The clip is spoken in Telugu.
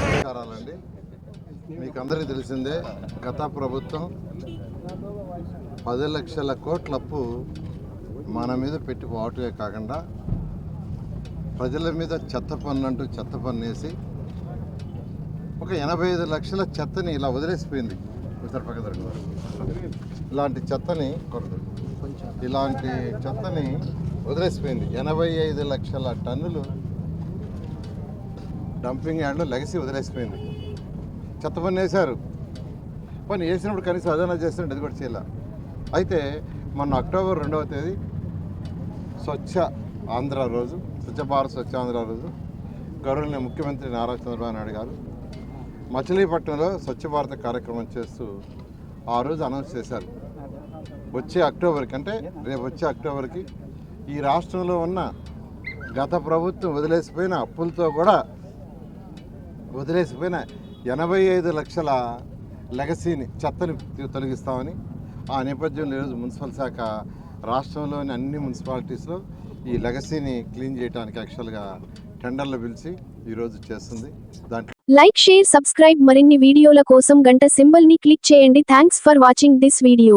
నమస్కారాలండి. మీకు అందరికీ తెలిసిందే గత ప్రభుత్వం పది లక్షల కోట్ల అప్పు మన మీద పెట్టి పెట్టుకోవటమే కాకుండా ప్రజల మీద చెత్త పన్ను అంటూ చెత్త పన్నేసి ఒక ఎనభై ఐదు లక్షల చెత్తని ఇలా వదిలేసిపోయింది ఇలాంటి చెత్తని కొరదు. ఇలాంటి చెత్తని వదిలేసిపోయింది. ఎనభై ఐదు లక్షల టన్నులు డంపింగ్ యార్డ్లో లెగసీ వదిలేసిపోయింది. చెత్త పని వేశారు పని వేసినప్పుడు కనీసం అదన చేస్తుంటే అది కూడా చేయాల. అయితే మొన్న అక్టోబర్ రెండవ తేదీ స్వచ్ఛ ఆంధ్ర రోజు స్వచ్ఛ భారత్ స్వచ్ఛ ఆంధ్ర రోజు గౌరవనీయ ముఖ్యమంత్రి నారా చంద్రబాబు నాయుడు గారు మచిలీపట్నంలో స్వచ్ఛ భారత్ కార్యక్రమం చేస్తూ ఆ రోజు అనౌన్స్ చేశారు. వచ్చే అక్టోబర్కి అంటే రేపు వచ్చే అక్టోబర్కి ఈ రాష్ట్రంలో ఉన్న గత ప్రభుత్వం వదిలేసిపోయిన అప్పులతో కూడా వదిలేసిపోయిన ఎనభై ఐదు లక్షల లెగసీని చెత్తని తొలగిస్తామని ఆ నేపథ్యంలో ఈరోజు మున్సిపల్ శాఖ రాష్ట్రంలోని అన్ని మున్సిపాలిటీస్లో ఈ లెగసీని క్లీన్ చేయడానికి యాక్చువల్గా టెండర్లు పిలిచి ఈరోజు చేస్తుంది. దాంట్లో లైక్ షేర్ సబ్స్క్రైబ్ మరిన్ని వీడియోల కోసం గంట సింబల్ని క్లిక్ చేయండి. Thanks for watching this video.